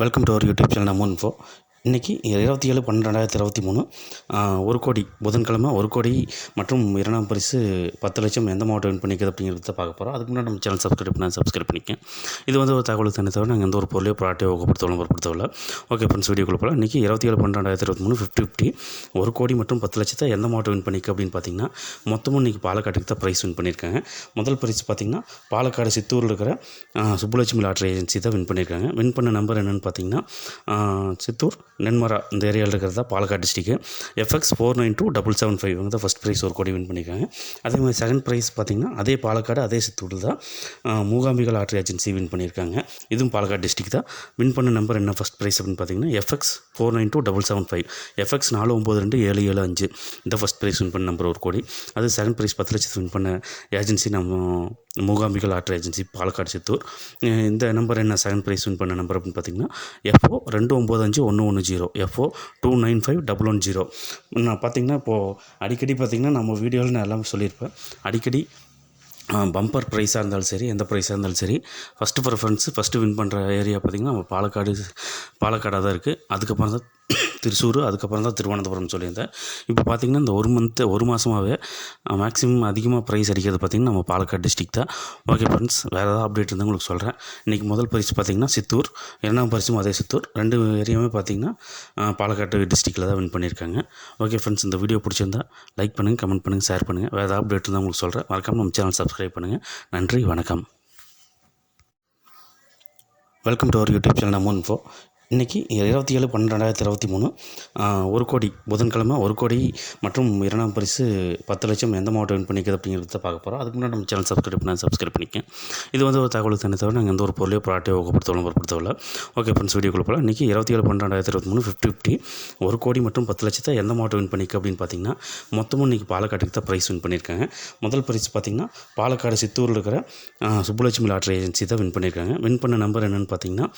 Welcome to our YouTube channel நம்ம info இன்றைக்கி இருபத்தி ஏழு பன்னெண்டு ரெண்டாயிரத்தி இருபத்தி மூணு ஒரு கோடி புதன்கிழமை ஒரு கோடி மற்றும் இரண்டாம் பரிசு பத்து லட்சம் எந்த மாவட்டம் வின் பண்ணிக்கிறது அப்படிங்கிறத பார்க்க போகிறோம் அதுக்கு முன்னாடி நம்ம சேனல் சப்ஸ்கிரைப் பண்ணி சப்ஸ்கிரைப் பண்ணிக்கேன் இது வந்து ஒரு தகவல் தனி தவிர நாங்கள் எந்த ஒரு பொருளையோ ப்ராடக்டையோ ஊக்கப்படுத்தவோ பொறுத்தவரை ஓகே ஃப்ரெண்ட்ஸ் வீடியோக்குள்ள போகலாம். இன்றைக்கி இருபத்தி ஏழு பன்னெண்டு ரெண்டாயிரத்தி இருபத்தி மூணு ஃபிஃப்டி ஃபிஃப்டி ஒரு கோடி மற்றும் பத்து லட்சத்தை எந்த மாவட்டம் வின் பண்ணிக்க அப்படின்னு பார்த்தீங்கன்னா மொத்தமும் இன்றைக்கி பாலக்காட்டுக்கு தான் ப்ரைஸ் வின் பண்ணியிருக்காங்க. முதல் பரிசு பார்த்தீங்கன்னா பாலக்காடு சித்தூரில் இருக்கிற சுப்புலட்சுமி லாட்ரி ஏஜென்சி தான் வின் பண்ணியிருக்காங்க. வின் பண்ண நம்பர் என்னென்னு பார்த்தீங்கன்னா சித்தூர் நென்மரா இந்த ஏரியாவில் இருக்கிறதா Palakkad district FX four nine two double seven five இவங்க தான் ஃபஸ்ட் ப்ரைஸ் ஒரு கோடி வின் பண்ணியிருக்காங்க. அதே மாதிரி செகண்ட் ப்ரைஸ் பார்த்தீங்கன்னா அதே பாலக்காடு அதே சித்தூர் தான் ஆ, மூகாம்பிகா லாட்ரி ஏஜென்சி வின் பண்ணியிருக்காங்க. இதுவும் பாலக்காடு டிஸ்ட்ரிக் தான். வின் பண்ண நம்பர் என்ன ஃபஸ்ட் ப்ரைஸ் அப்படின்னு பார்த்தீங்கன்னா FX four nine two double seven five FX நாலு ஒம்பது ரெண்டு ஏழு ஏழு அஞ்சு. இந்த ஃபஸ்ட் ப்ரைஸ் வின் பண்ண நம்பர் ஒரு கோடி. அது செகண்ட் ப்ரைஸ் பத்து லட்சத்து வின் பண்ண ஏஜென்சி நம்ம மூகாம்பிகள் லாட்ரி ஏஜென்சி பாலக்காடு சித்தூர். இந்த நம்பர் என்ன செகண்ட் ப்ரைஸ் வின் பண்ண நம்பர் அப்படின்னு பார்த்தீங்கன்னா எஃப்ஓ ரெண்டு ஒம்பது அஞ்சு ஒன்று ஒன்று zero FO two nine five double one zero நான் பார்த்தீங்கன்னா இப்போது அடிக்கடி பார்த்தீங்கன்னா நம்ம வீடியோவில் நான் எல்லாமே சொல்லியிருப்பேன். அடிக்கடி பம்பர் ப்ரைஸாக இருந்தாலும் சரி எந்த ப்ரைஸாக இருந்தாலும் சரி ஃபஸ்ட்டு ப்ரிஃபரன்ஸு ஃபஸ்ட்டு வின் பண்ணுற ஏரியா பார்த்திங்கன்னா நம்ம பாலக்காடு பாலக்காடாக தான் இருக்குது அதுக்கப்புறம் தான் திருச்சூர் அதுக்கப்புறம் தான் திருவனந்தபுரம் சொல்லியிருந்தேன். இப்போ பார்த்திங்கன்னா இந்த ஒரு மந்த்து ஒரு மாதமாகவே மேக்ஸிமம் அதிகமாக ப்ரைஸ் அடிக்கிறது பார்த்திங்கன்னா நம்ம பாலக்காடு டிஸ்ட்ரிக் தான். ஓகே ஃப்ரெண்ட்ஸ் வேறு ஏதாவது அப்டேட் இருந்தால் உங்களுக்கு சொல்கிறேன் இன்றைக்கி முதல் பரிசு பார்த்திங்கன்னா சித்தூர். இரண்டாம் பரிசும் அதே சித்தூர். ரெண்டு ஏரியாவுமே பார்த்திங்கன்னா பாலக்காட்டு பாலக்காடு டிஸ்ட்ரிக்டில் தான் வின் பண்ணியிருக்காங்க. ஓகே ஃப்ரெண்ட்ஸ் இந்த வீடியோ பிடிச்சிருந்தா லைக் பண்ணுங்கள் கமெண்ட் பண்ணுங்கள் ஷேர் பண்ணுங்கள் வேறு ஏதாவது அப்டேட் இருந்தால் உங்களுக்கு சொல்கிறேன் மறக்காமல் நம்ம சேனல் சப்ஸ்கிரைப் பண்ணுங்கள் நன்றி வணக்கம். Welcome to our YouTube channel நம்ம ஃபோ இன்றைக்கி இருபத்தி ஏழு பன்னெண்டு ரெண்டாயிரத்தி இருபத்தி மூணு ஒரு கோடி புதன்கிழமை ஒரு கோடி மற்றும் இரண்டாம் பரிசு பத்து லட்சம் எந்த மாவட்டம் வின் பண்ணிக்குது அப்படிங்கிறத பார்க்க போகிறோம் அதுக்கு முன்னாடி நம்ம சேனல் சப்ஸ்கிரைப் பண்ணி சப்ஸ்கிரைப் பண்ணிக்கேன் இது வந்து ஒரு தகவல் தனி தவிர நாங்கள் எந்த ஒரு பொருளையோ ப்ராடக்டையோ ஊக்கப்படுத்தவோ பொறுத்தவரை ஓகே ஃப்ரெண்ட்ஸ் வீடியோக்குள்ள போகலாம். இன்றைக்கி இருபத்தி ஏழு பன்னெண்டு ரெண்டாயிரத்தி இருபத்தி மூணு ஃபிஃப்டி ஃபிஃப்டி ஒரு கோடி மற்றும் பத்து லட்சத்தை எந்த மாவட்டம் வின் பண்ணிக்கு அப்படின்னு பார்த்தீங்கன்னா மொத்தமும் இன்றைக்கி பாலக்காட்டுக்கு தான் ப்ரைஸ் வின் பண்ணியிருக்காங்க. முதல் பரிசு பார்த்திங்கன்னா பாலக்காடு சித்தூரில் இருக்கிற சுப்புலட்சுமி லாட்ரி ஏஜென்சி தான் வின் பண்ணியிருக்காங்க. வின் பண்ண நம்பர் என்னென்னு பார்த்தீங்கன்னா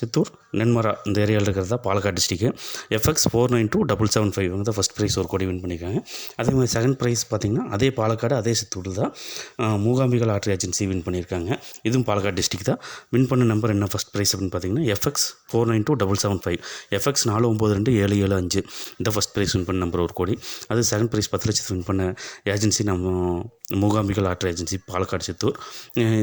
சித்தூர் நென்மரா இந்த ஏரியாவில் இருக்கிறதா Palakkad district FX four nine two double seven five வந்து ஃபஸ்ட் ப்ரைஸ் ஒரு கோடி வின் பண்ணியிருக்காங்க. அதே மாதிரி செகண்ட் ப்ரைஸ் பார்த்திங்கன்னா அதே பாலக்காடு அதே சித்தூர் தான் மூகாம்பிகள் மூகாம்பிகா ஏஜென்சி வின் பண்ணியிருக்காங்க. இதுவும் பாலக்காடு டிஸ்ட்ரிக் தான். வின் பண்ண நம்பர் என்ன ஃபஸ்ட் ப்ரைஸ் அப்படின்னு பார்த்தீங்கன்னா FX four nine two double seven five FX நாலு ஒம்பது ரெண்டு ஏழு ஏழு அஞ்சு. இந்த ஃபஸ்ட் ப்ரைஸ் வின் பண்ண நம்பர் ஒரு கோடி. அது செகண்ட் ப்ரைஸ் பத்து லட்சத்து வின் பண்ண ஏஜென்சி நம்ம மூகாம்பிகள் லாட்ரி ஏஜென்சி பாலக்காடு சித்தூர்.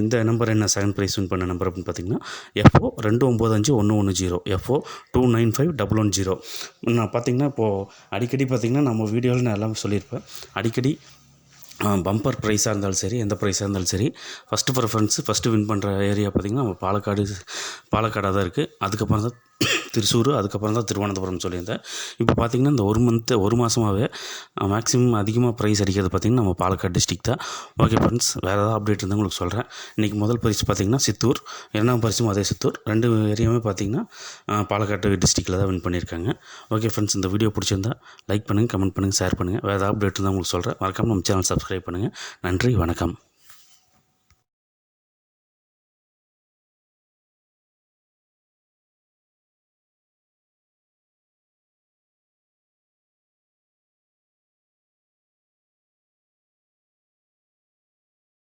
இந்த நம்பர் என்ன செகண்ட் ப்ரைஸ் வின் பண்ண நம்பர் அப்படின்னு பார்த்தீங்கன்னா எஃப்ஓ ரெண்டு ஒம்பது அஞ்சு ஒன்று ஒன்று zero. FO two nine five double one zero நான் பார்த்தீங்கன்னா இப்போது அடிக்கடி பார்த்தீங்கன்னா நம்ம வீடியோவில் நான் எல்லாமே சொல்லியிருப்பேன். அடிக்கடி பம்பர் ப்ரைஸாக இருந்தாலும் சரி எந்த ப்ரைஸாக இருந்தாலும் சரி ஃபஸ்ட்டு ப்ரிஃபரன்ஸு ஃபஸ்ட்டு வின் பண்ணுற ஏரியா பார்த்திங்கன்னா நம்ம பாலக்காடு பாலக்காடாக தான் இருக்குது அதுக்கப்புறம் தான் திருச்சூர் அதுக்கப்புறம் தான் திருவனந்தபுரம் சொல்லியிருந்தேன். இப்போ பார்த்திங்கன்னா இந்த ஒரு மந்த்து ஒரு மாதமாகவே மேக்ஸிமம் அதிகமாக ப்ரைஸ் அடிக்கிறது பார்த்திங்கன்னா நம்ம பாலக்காடு டிஸ்ட்ரிக் தான். ஓகே ஃப்ரெண்ட்ஸ் வேறு ஏதாவது அப்டேட் இருந்தால் உங்களுக்கு சொல்கிறேன் இன்றைக்கி முதல் பரிசு பார்த்திங்கன்னா சித்தூர். இரண்டாம் பரிசும் அதே சித்தூர். ரெண்டு ஏரியாவுமே பார்த்திங்கன்னா பாலக்காடு டிஸ்ட்ரிக்டில் தான் வின் பண்ணியிருக்காங்க. ஓகே ஃப்ரெண்ட்ஸ் இந்த வீடியோ பிடிச்சிருந்தா லைக் பண்ணுங்கள் கமெண்ட் பண்ணுங்கள் ஷேர் பண்ணுங்கள் வேறு ஏதாவது அப்டேட் இருந்தால் உங்களுக்கு சொல்கிறேன் மறக்காம நம்ம சேனல் சப்ஸ்கிரைப் பண்ணுங்கள் நன்றி வணக்கம்.